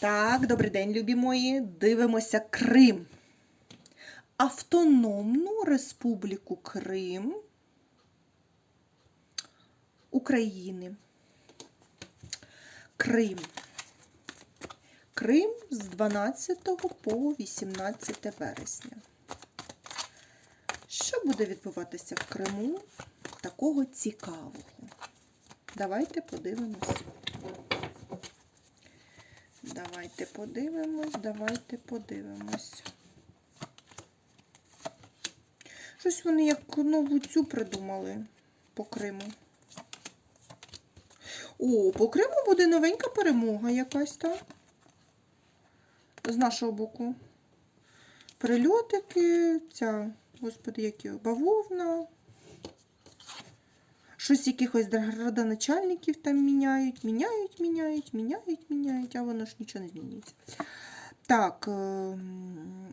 Так, добрий день, любі мої. Дивимося Крим. Автономну Республіку Крим України. Крим. Крим з 12 по 18 вересня. Що буде відбуватися в Криму такого цікавого? Давайте подивимось. Давайте подивимось, давайте подивимось. Щось вони як нову цю придумали по Криму. О, по Криму буде новенька перемога якась там. З нашого боку. Прильотики, ця, господи, які бавовна. Щось якихось градоначальників там міняють, міняють, міняють, міняють, міняють, а воно ж нічого не змінюється. Так, ем,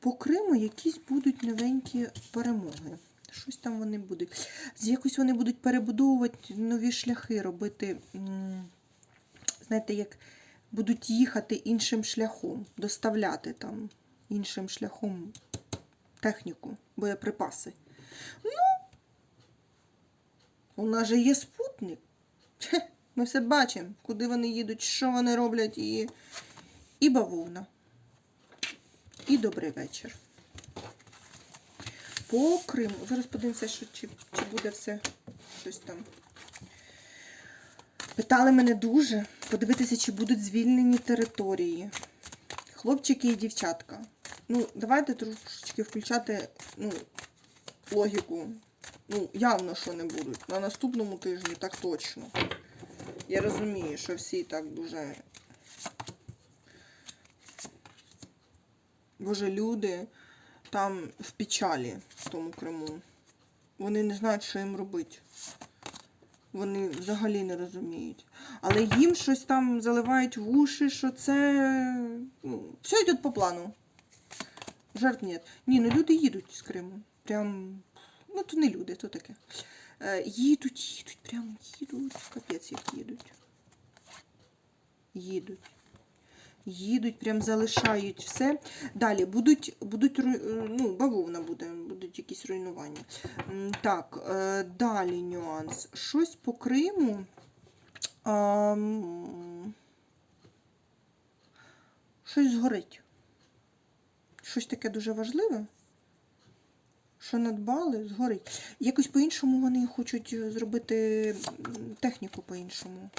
по Криму якісь будуть новенькі перемоги. Щось там вони будуть. Якось вони будуть перебудовувати нові шляхи, робити, знаєте, як будуть їхати іншим шляхом, доставляти там іншим шляхом техніку, боєприпаси. У нас же є спутник. Ми все бачимо, куди вони їдуть, що вони роблять, і, і бавовна. І добрий вечір. По Криму. Зараз подивимося, що, чи, чи буде все щось там. Питали мене дуже подивитися, чи будуть звільнені території. Хлопчики і дівчатка. Ну, давайте трошечки включати ну, логіку. Ну, явно, що не будуть. На наступному тижні так точно. Я розумію, що всі так дуже. Боже, люди там в печалі в тому Криму. Вони не знають, що їм робити. Вони взагалі не розуміють. Але їм щось там заливають в уші, що це. Ну, все йде по плану. Жертв нет. Ні, ну люди їдуть з Криму. Прям. Ну, то не люди, то таке. Е, їдуть, їдуть, прям їдуть. Капець, як їдуть. Їдуть. Їдуть, прям залишають все. Далі будуть, будуть ну, бавовна буде, будуть якісь руйнування. Так, е, далі нюанс. Щось по Криму. А, щось згорить. Щось таке дуже важливе що надбали, згорить. Якось по-іншому вони хочуть е, зробити техніку по-іншому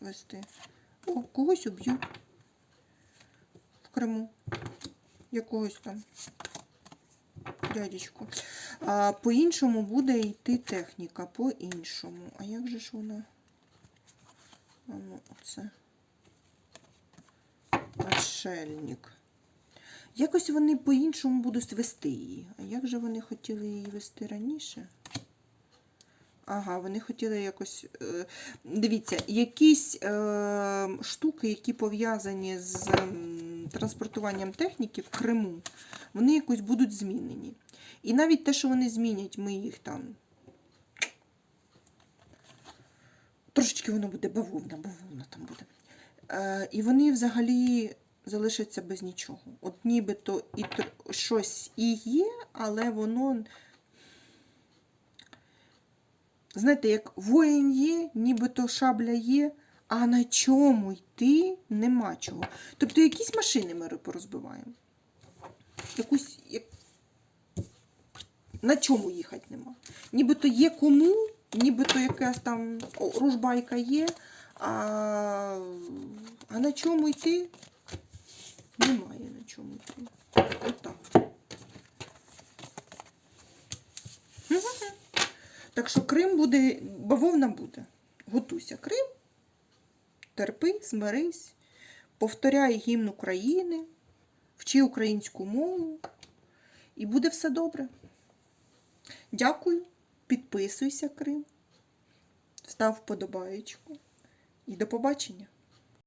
вести. О, когось уб'ють в Криму. Якогось там дядечку. А по-іншому буде йти техніка, по-іншому. А як же ж вона? А ну, оце. Отшельник. Якось вони по-іншому будуть вести її. А як же вони хотіли її вести раніше? Ага, вони хотіли якось. Е, дивіться, якісь е, штуки, які пов'язані з транспортуванням техніки в Криму, вони якось будуть змінені. І навіть те, що вони змінять, ми їх там. Трошечки воно буде бавовна, бавовна там буде. Е, і вони взагалі залишаться без нічого. От нібито і щось і є, але воно. Знаєте, як воїн є, нібито шабля є, а на чому йти нема чого. Тобто якісь машини ми порозбиваємо. Якусь. Як... На чому їхати нема. Нібито є кому, нібито якась там ружбайка є, а, а на чому йти? Немає на чому. Отак. Так що Крим буде, бавовна буде. Готуйся, Крим, терпи, смирись, повторяй гімн України, вчи українську мову, і буде все добре. Дякую, підписуйся, Крим, став вподобаєчку і до побачення.